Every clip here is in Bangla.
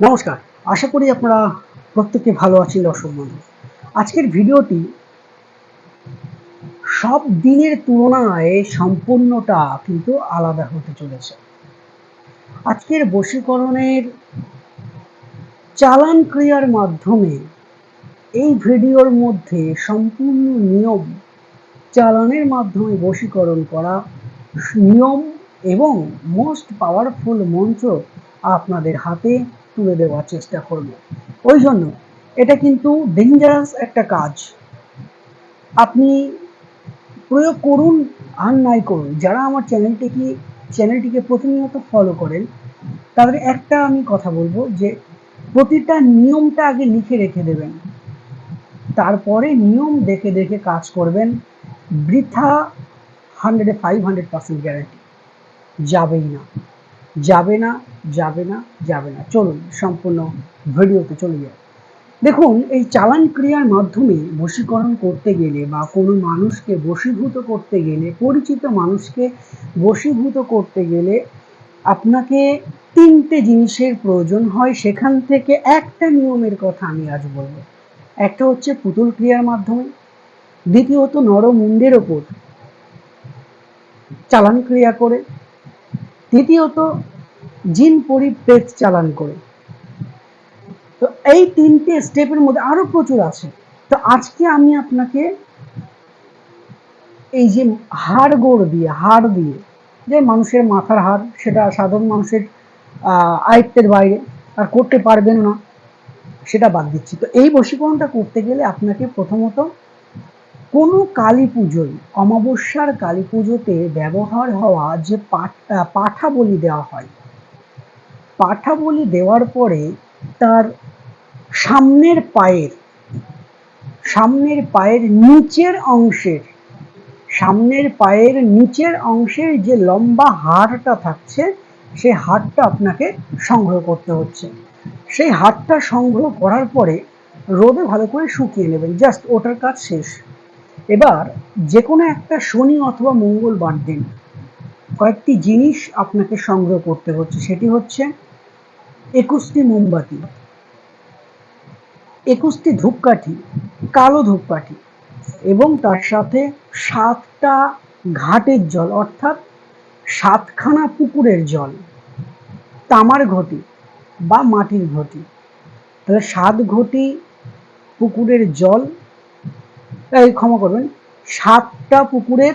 নমস্কার, আশা করি আপনারা প্রত্যেকে ভালো আছেন দর্শক বন্ধু। আজকের ভিডিওটি সব দিনের তুলনায় সম্পূর্ণটা কিন্তু আলাদা হতে চলেছে। আজকের বশীকরণের চালান ক্রিয়ার মাধ্যমে এই ভিডিওর মধ্যে সম্পূর্ণ নিয়ম চালানের মাধ্যমে বশীকরণ করা নিয়ম এবং মোস্ট পাওয়ারফুল মন্ত্র আপনাদের হাতে তুলে দেওয়ার চেষ্টা করব। ওই জন্য এটা কিন্তু ডেঞ্জারাস একটা কাজ। আপনি প্রয়োগ করুন, আর নাই করুন। যারা আমার চ্যানেলটিকে চ্যানেলটিকে প্রতিনিয়ত ফলো করেন, তাদের একটা আমি কথা বলব যে, প্রতিটা নিয়মটা আগে লিখে রেখে দেবেন। তারপরে নিয়ম দেখে দেখে কাজ করবেন। বৃথা হান্ড্রেডে ফাইভ হান্ড্রেড পার্সেন্ট গ্যারান্টি যাবেই না। যাবে না যাবে না যাবে না। চলুন, সম্পূর্ণ ভিডিওতে চলে যাই। দেখুন, এই চালান ক্রিয়ার মাধ্যমে বশীকরণ করতে গেলে বা কোনো মানুষকে বশীভূত করতে গেলে, পরিচিত মানুষকে বশীভূত করতে গেলে আপনাকে তিনটে জিনিসের প্রয়োজন হয়। সেখান থেকে একটা নিয়মের কথা আমি আজ বলব। একটা হচ্ছে পুতুল ক্রিয়ার মাধ্যমে, দ্বিতীয়ত নরমুণ্ডের ওপর চালান ক্রিয়া করে, তৃতীয়ত জিন পরিপ্রেত চালান করে। তো এই তিনটে স্টেপের মধ্যে আরও প্রচুর আছে। তো আজকে আমি আপনাকে এই যে হাড় গোড় দিয়ে, হাড় দিয়ে, যে মানুষের মাথার হাড়, সেটা সাধারণ মানুষের আয়ত্তের বাইরে, আর করতে পারবেন না, সেটা বাদ দিচ্ছি। তো এই বশীকরণটা করতে গেলে আপনাকে প্রথমত কোনো কালী পুজোয়, অমাবস্যার কালী পুজোতে ব্যবহার হওয়া যে পাঠা বলি দেওয়া হয় পাঠা বলি দেওয়ার পরে তার সামনের পায়ের সামনের পায়ের নিচের অংশের সামনের পায়ের নিচের অংশের যে লম্বা হাড়টা থাকছে সেই হাড়টা আপনাকে সংগ্রহ করতে হচ্ছে। সেই হাড়টা সংগ্রহ করার পরে রোদে ভালো করে শুকিয়ে নেবেন, জাস্ট ওটার কাজ শেষ। এবার যে কোনো একটা শনি অথবা মঙ্গলবার দিন কয়েকটি জিনিস আপনাকে সংগ্রহ করতে হচ্ছে, সেটি হচ্ছে একুশটি মোমবাতি, একুশটি ধূপকাঠি, কালো ধূপকাঠি এবং তার সাথে সাতটা ঘাটের জল অর্থাৎ সাতখানা পুকুরের জল, তামার ঘটি বা মাটির ঘটি। তাহলে সাত ঘটি পুকুরের জল, এই ক্ষমা করবেন, সাতটা পুকুরের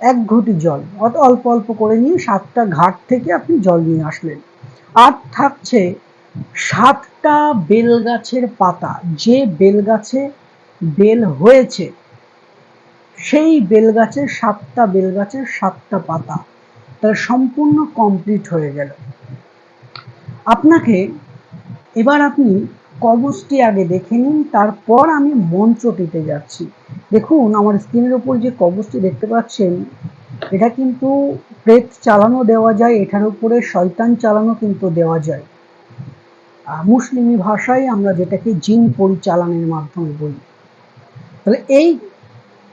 এক ঘটি জল, অত অল্প অল্প করে নিয়ে সাতটা ঘাট থেকে আপনি জল নিয়ে আসলেন। আর থাকছে সাতটা বেল গাছের পাতা। যে বেল গাছে বেল হয়েছে, সেই বেল গাছের সাতটা বেল গাছের সাতটা পাতা তাহলে সম্পূর্ণ কমপ্লিট হয়ে গেল। আপনাকে এবার আপনি কবচটি আগে দেখে নিন, তারপর আমি মন্ত্রটিতে যাচ্ছি। দেখুন, আমার স্ক্রিনের ওপর যে কবচটি দেখতে পাচ্ছেন, এটা কিন্তু প্রেত চালানো দেওয়া যায়, এটার উপরে শয়তান চালানো কিন্তু দেওয়া যায়। মুসলিমি ভাষায় আমরা যেটাকে জিন পরিচালনের মাধ্যমে বলি। তাহলে এই,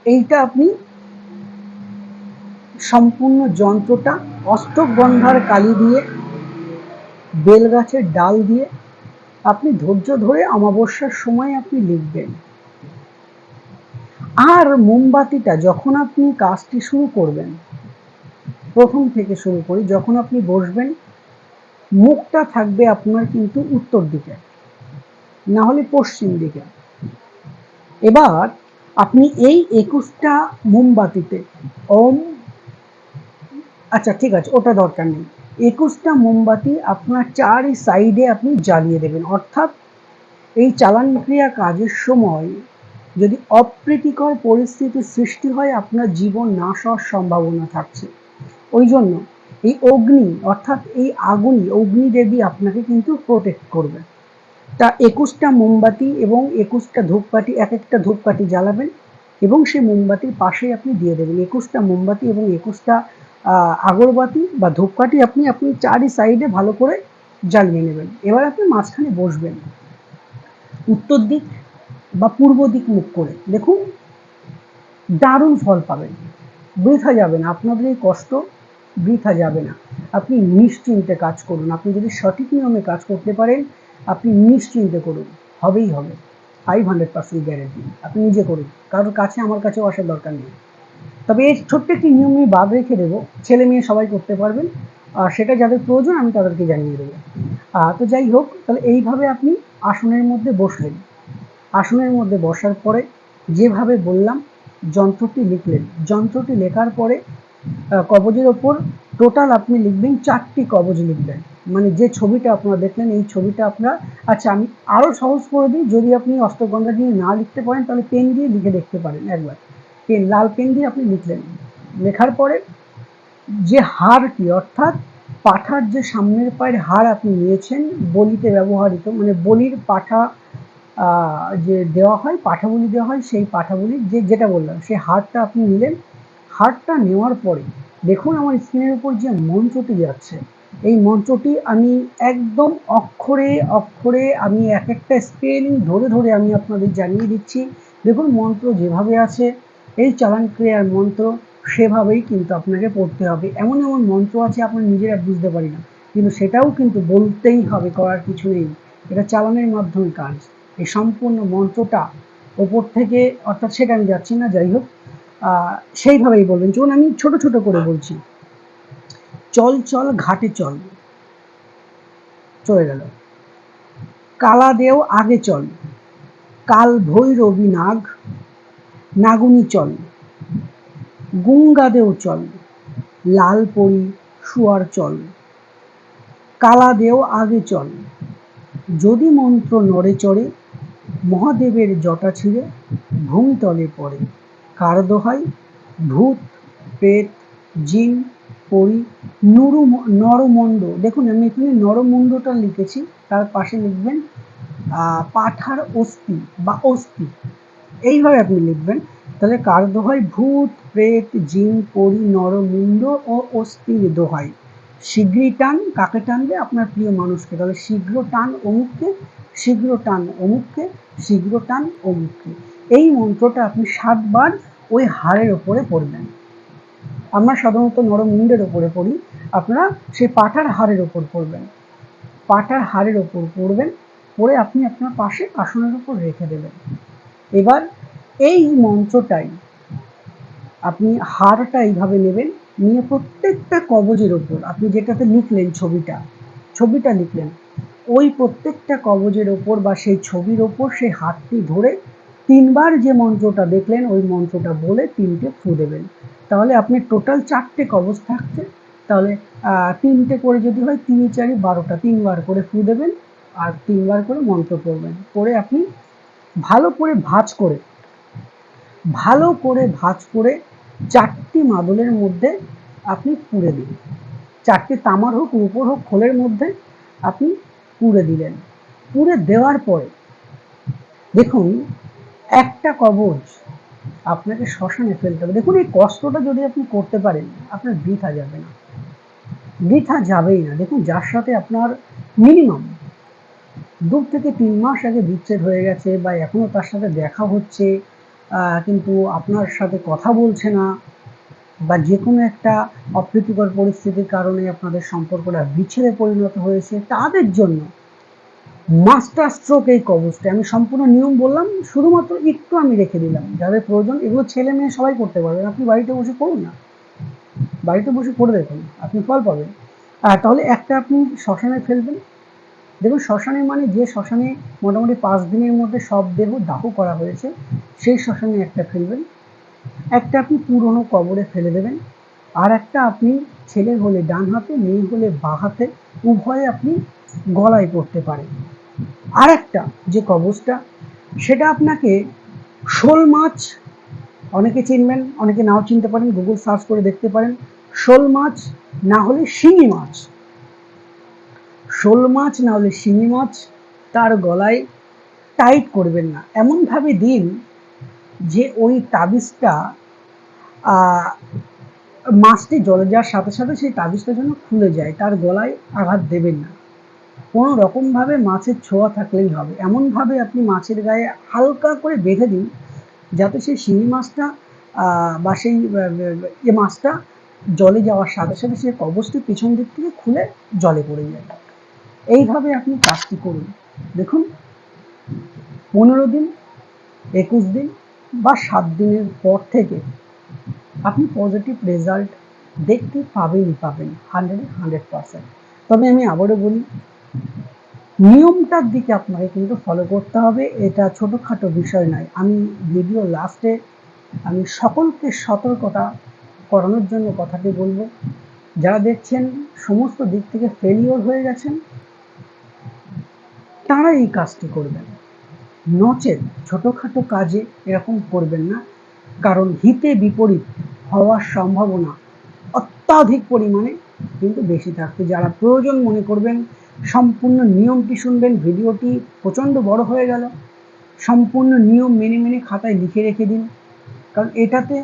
এইটা আপনি সম্পূর্ণ যন্ত্রটা অষ্টক গন্ধার কালি দিয়ে বেল গাছের ডাল দিয়ে আপনি ধৈর্য ধরে অমাবস্যার সময় আপনি লিখবেন। আর মোমবাতিটা যখন আপনি কাজটি শুরু করবেন প্রথম থেকে শুরু করি, যখন আপনি বসবেন, মুখটা থাকবে আপনার কিন্তু উত্তর দিকে, না হলে পশ্চিম দিকে। এবার আপনি এই একুশটা মোমবাতিতে, ওম আচ্ছা ঠিক আছে, ওটা দরকার নেই। একুশটা মোমবাতি আপনার চারি সাইডে আপনি জ্বালিয়ে দেবেন। অর্থাৎ এই চালান ক্রিয়া কাজের সময় যদি অপ্রীতিকর পরিস্থিতির সৃষ্টি হয়, আপনার জীবন নাশ হওয়ার সম্ভাবনা থাকছে। ওই জন্য এই অগ্নি, অর্থাৎ এই আগুনই অগ্নি দেবী আপনাকে কিন্তু প্রোটেক্ট করবে। তা একুশটা মোমবাতি এবং একুশটা ধূপকাঠি, এক একটা ধূপকাঠি জ্বালাবেন এবং সেই মোমবাতির পাশেই আপনি দিয়ে দেবেন। একুশটা মোমবাতি এবং একুশটা আগরবাতি বা ধূপকাঠি আপনি আপনি চারি সাইডে ভালো করে জ্বালিয়ে নেবেন। এবার আপনি মাঝখানে বসবেন। উত্তর দিক বা পূর্ব দিক মুখ করে দেখুন, দারুণ ফল পাবেন। বৃথা যাবে না। আপনাদের এই কষ্ট বৃথা যাবে না। আপনি নিশ্চিন্তে কাজ করুন। আপনি যদি সঠিক নিয়মে কাজ করতে পারেন, আপনি নিশ্চিন্তে করুন। হবেই হবে। ফাইভ হান্ড্রেড পার্সেন্ট গ্যারেন্টি আপনি নিজে করুন। কারোর কাছে, আমার কাছেও আসার দরকার নেই। তবে এই ছোট্ট একটি নিয়ম আমি বাদ রেখে দেবো। ছেলে মেয়ে সবাই করতে পারবেন। আর সেটা যাদের প্রয়োজন, আমি তাদেরকে জানিয়ে দেবো। তো যাই হোক, তাহলে এইভাবে আপনি আসনের মধ্যে বসলেন। আসনের মধ্যে বসার পরে যেভাবে বললাম, যন্ত্রটি লিখলেন। যন্ত্রটি লেখার পরে কবজের ওপর টোটাল আপনি লিখবেন চারটি কবজ লিখবেন। মানে যে ছবিটা আপনারা দেখলেন, এই ছবিটা আপনার আচ্ছা আমি আরও সহজ করে দিই, যদি আপনি অষ্টগন্ধা দিয়ে না লিখতে পারেন, তাহলে পেন দিয়ে লিখে দেখতে পারেন একবার। পেন লাল পেন দিয়ে আপনি লিখলেন। লেখার পরে যে হারটি, অর্থাৎ পাঠার যে সামনের পায়ের হার আপনি নিয়েছেন, বলিতে ব্যবহৃত মানে বলির পাঠা যে দেওয়া হয় পাঠা বলি দেওয়া হয়, সেই পাঠা বলি যে যেটা বললাম সেই হারটা আপনি নিলেন হারটা নেওয়ার পরে দেখুন আমার স্ক্রিনের উপর যে মঞ্চটি যাচ্ছে। এই মঞ্চটি আমি একদম অক্ষরে অক্ষরে আমি এক একটা স্পেলিং ধরে ধরে আমি আপনাদের জানিয়ে দিচ্ছি। দেখুন মন্ত্র যেভাবে আছে, এই চালান ক্রিয়ার মন্ত্র সেভাবেই কিন্তু আপনাকে পড়তে হবে। এমন এমন মন্ত্র আছে আপনার নিজেরা বুঝতে পারি না, কিন্তু সেটাও কিন্তু বলতেই হবে, করার কিছু নেই। এটা চালানের মাধ্যমে কাজ। এই সম্পূর্ণ মন্ত্রটা ওপর থেকে, অর্থাৎ সেটা আমি যাচ্ছি না, যাই হোক। সেইভাবেই বলবেন। চলুন, আমি ছোট ছোট করে বলছি। চল চল, ঘাটে চল। চলে গেল। কালা দেও আগে চল। কাল ভৈরবী নাগ নাগুনি চল। গুঙ্গা দেও চল। লাল পরি শুয়ার চল। কালা দেও আগে চল। যদি মন্ত্র নড়ে চড়ে, মহাদেবের জটা ছিঁড়ে, ভূমিতলে পড়ে। কার দোহাই ভূত, প্রেত, জিন, পরি, নুরু নরমণ্ড দেখুন, আমি এখানে নরমণ্ডটা লিখেছি, তার পাশে লিখবেন পাঠার অস্থি বা অস্থি। এইভাবে আপনি লিখবেন, তাহলে কার দোহাই ভূত, প্রেত, জিন, পরি নরমুণ্ড ও অস্থির দোহাই শীঘ্রই টান, কাকে টানবে? আপনার প্রিয় মানুষকে। তাহলে শীঘ্র টান অমুককে, শীঘ্র টান অমুককে, শীঘ্র টান অমুককে। এই মন্ত্রটা আপনি সাতবার ওই হাড়ের ওপরে পড়বেন আমরা সাধারণত নরম নরমুণ্ডের ওপরে পড়ি। আপনারা সেই পাটার হাড়ের ওপর পড়বেন। পাটার হাড়ের ওপর পড়বেন। পরে আপনি আপনার পাশে আসনের উপর রেখে দেবেন। এবার এই মন্ত্রটাই আপনি হাড়টা এইভাবে নেবেন, নিয়ে প্রত্যেকটা কবজের ওপর আপনি যেটাতে লিখলেন ছবিটা ছবিটা লিখলেন, ওই প্রত্যেকটা কবজের ওপর বা সেই ছবির ওপর সেই হাতটি ধরে তিনবার যে মন্ত্রটা দেখলেন, ওই মন্ত্রটা বলে তিনটে ফু দেবেন। তাহলে আপনি টোটাল চারটে কবজ থাকছে। তাহলে তিনটে করে যদি হয়, তিন চারি বারোটা, তিনবার করে ফু দেবেন আর তিনবার করে মন্ত্র পড়বেন। পরে আপনি ভালো করে ভাঁজ করে, ভালো করে ভাঁজ করে চারটি মাদলের মধ্যে আপনি পুড়ে দিন চারটি তামার হোক উপর হোক, খোলের মধ্যে আপনি পুড়ে দিলেন। পুড়ে দেওয়ার পরে, দেখুন একটা কবজ আপনাকে শ্মশানে ফেলতে হবে। দেখুন, এই কষ্টটা যদি আপনি করতে পারেন, আপনার বৃথা যাবে না। বৃথা যাবেই না। দেখুন, যার সাথে আপনার মিনিমাম দু থেকে তিন মাস আগে বিচ্ছেদ হয়ে গেছে বা এখনও তার সাথে দেখা হচ্ছে কিন্তু আপনার সাথে কথা বলছে না বা যে কোনো একটা অপ্রীতিকর পরিস্থিতির কারণে আপনাদের সম্পর্কটা বিচ্ছেদে পরিণত হয়েছে, তাদের জন্য মাস্টার স্ট্রোক এই কবচটা আমি সম্পূর্ণ নিয়ম বললাম, শুধুমাত্র একটু আমি রেখে দিলাম। যাদের প্রয়োজন, এগুলো ছেলে মেয়ে সবাই করতে পারবেন আপনি বাড়িতে বসে করুন না। বাড়িতে বসে করে দেখুন, আপনি ফল পাবেন। আর তাহলে একটা আপনি শ্মশানে ফেলবেন। দেখুন, শ্মশানে মানে যে শ্মশানে মোটামুটি পাঁচ দিনের মধ্যে সব দেহ দাহ করা হয়েছে, সেই শ্মশানে একটা ফেলবেন। একটা আপনি পুরনো কবরে ফেলে দেবেন। আর একটা আপনি ছেলে হলে ডান হাতে মেয়ে হলে বাঁ হাতে, উভয়ে আপনি গলায় করতে পারেন আর একটা যে কবচটা, সেটা আপনাকে শোল মাছ, অনেকে চিনবেন, অনেকে নাও চিনতে পারেন গুগল সার্চ করে দেখতে পারেন। শোল মাছ না হলে শিঙি মাছ। শোল মাছ না হলে শিঙি মাছ তার গলায় টাইট করবেন না। এমনভাবে দিন যে ওই তাবিজটা মাছটি জলে যাওয়ার সাথে সাথে সেই তাবিজটা যেন খুলে যায়, তার গলায় আঘাত দেবেন না। কোনো রকমভাবে মাছের ছোঁয়া থাকলেই হবে। এমনভাবে আপনি মাছের গায়ে হালকা করে বেঁধে দিন, যাতে সেই শিঙি মাছটা বা সেই এ মাছটা জলে যাওয়ার সাথে সাথে সে কবচটি পিছন দিক থেকে খুলে জলে পড়ে যায়। এইভাবে আপনি কাজটি করুন। দেখুন, পনেরো দিন, একুশ দিন বা সাত দিনের পর থেকে আপনি পজিটিভ রেজাল্ট দেখতে পাবেনই পাবেন হান্ড্রেড হান্ড্রেড পারসেন্ট তবে আমি আবারও বলি নিয়মটার দিকে আপনাকে কিন্তু ফলো করতে হবে, এটা ছোটোখাটো বিষয় নয়। আমি ভিডিও লাস্টে আমি সকলকে সতর্কতা করানোর জন্য কথাটি বলব। যারা দেখছেন, সমস্ত দিক থেকে ফেলিওর হয়ে গেছেন, তারা এই কাজটি করবেন। নচেত ছোটোখাটো কাজে এরকম করবেন না, কারণ হিতে বিপরীত হওয়ার সম্ভাবনা অত্যাধিক পরিমাণে কিন্তু বেশি থাকবে যারা প্রয়োজন মনে করবেন সম্পূর্ণ নিয়মটি শুনবেন, ভিডিওটি প্রচণ্ড বড় হয়ে গেল। সম্পূর্ণ নিয়ম মেনে মেনে খাতায় লিখে রেখে দিন। কারণ এটাতে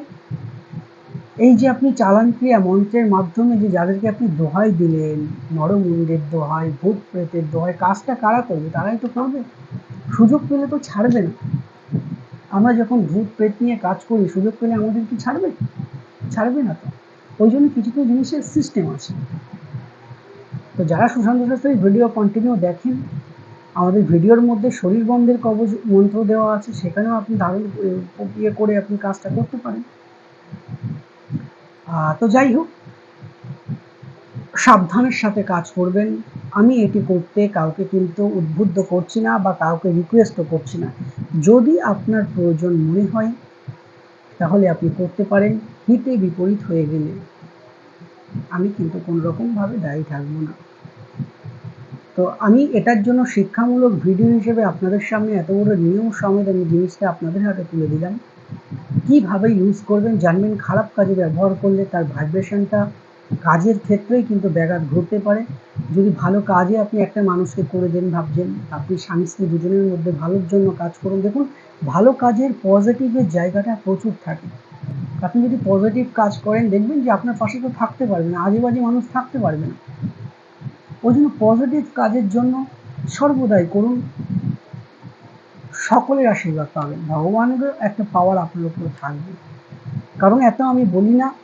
এই যে আপনি চালান ক্রিয়া মন্ত্রের মাধ্যমে যে যাদেরকে আপনি দোহাই দিলেন নরমুন্ডের দোহাই, ভূত প্রেতের দোহাই, কাজটা কারা করবে? তারাই তো করবে। সুযোগ পেলে তো ছাড়বে না। আমরা যখন ভূত প্রেত নিয়ে কাজ করি, সুযোগ পেলে আমাদের কি ছাড়বে? ছাড়বে না তো। ওই জন্য কিছু কিছু জিনিসের সিস্টেম আছে। তো যারা সুশান্ত শাস্ত্রীর ভিডিও কন্টিনিউ দেখেন, আমাদের ভিডিওর মধ্যে শরীর বন্ধের কবচ মন্ত্র দেওয়া আছে, সেখানেও আপনি দারুণ ইয়ে করে আপনি কাজটা করতে পারেন। তো যাই হোক, সাবধানের সাথে কাজ করবেন। আমি এটি করতে কাউকে কিন্তু উদ্বুদ্ধ করছি না বা কাউকে রিকোয়েস্টও করছি না। যদি আপনার প্রয়োজন মনে হয়, তাহলে আপনি করতে পারেন, হিতে বিপরীত হয়ে গেলে। আমি কিন্তু কোনো রকমভাবে দায়ী থাকব না। তো আমি এটার জন্য শিক্ষামূলক ভিডিও হিসেবে আপনাদের সামনে এত বড় নিয়ম সমেত আমি জিনিসটা আপনাদের হাতে তুলে দিলাম। কীভাবে ইউজ করবেন, জানবেন, খারাপ কাজে ব্যবহার করলে তার ভাইব্রেশনটা কাজের ক্ষেত্রেই কিন্তু ব্যাঘাত ঘটতে পারে। যদি ভালো কাজে আপনি একটা মানুষকে করে দেন ভাবছেন, আপনি স্বামী স্ত্রী দুজনের মধ্যে ভালোর জন্য কাজ করুন। দেখুন, ভালো কাজের পজিটিভের জায়গাটা প্রচুর থাকে। আপনি যদি পজিটিভ কাজ করেন, দেখবেন যে আপনার পাশে তো থাকতে পারবে না, আজেবাজে মানুষ থাকতে পারবে না। ওই জন্য পজিটিভ কাজের জন্য সর্বদাই করুন। সকলের আশীর্বাদ পাবেন। ভগবানেরও একটা পাওয়ার আপনার উপরে থাকবে। কারণ এত আমি বলি না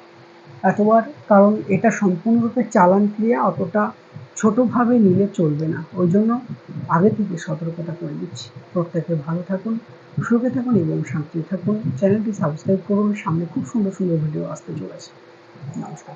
এতবার, কারণ এটা সম্পূর্ণরূপে চালান ক্রিয়া অতটা ছোটোভাবে নিলে চলবে না। ওই জন্য আগে থেকে সতর্কতা করে দিচ্ছি। প্রত্যেকে ভালো থাকুন, সুখে থাকুন এবং শান্তি থাকুন। চ্যানেলটি সাবস্ক্রাইব করুন। সামনে খুব সুন্দর সুন্দর ভিডিও আসতে চলেছে। নমস্কার।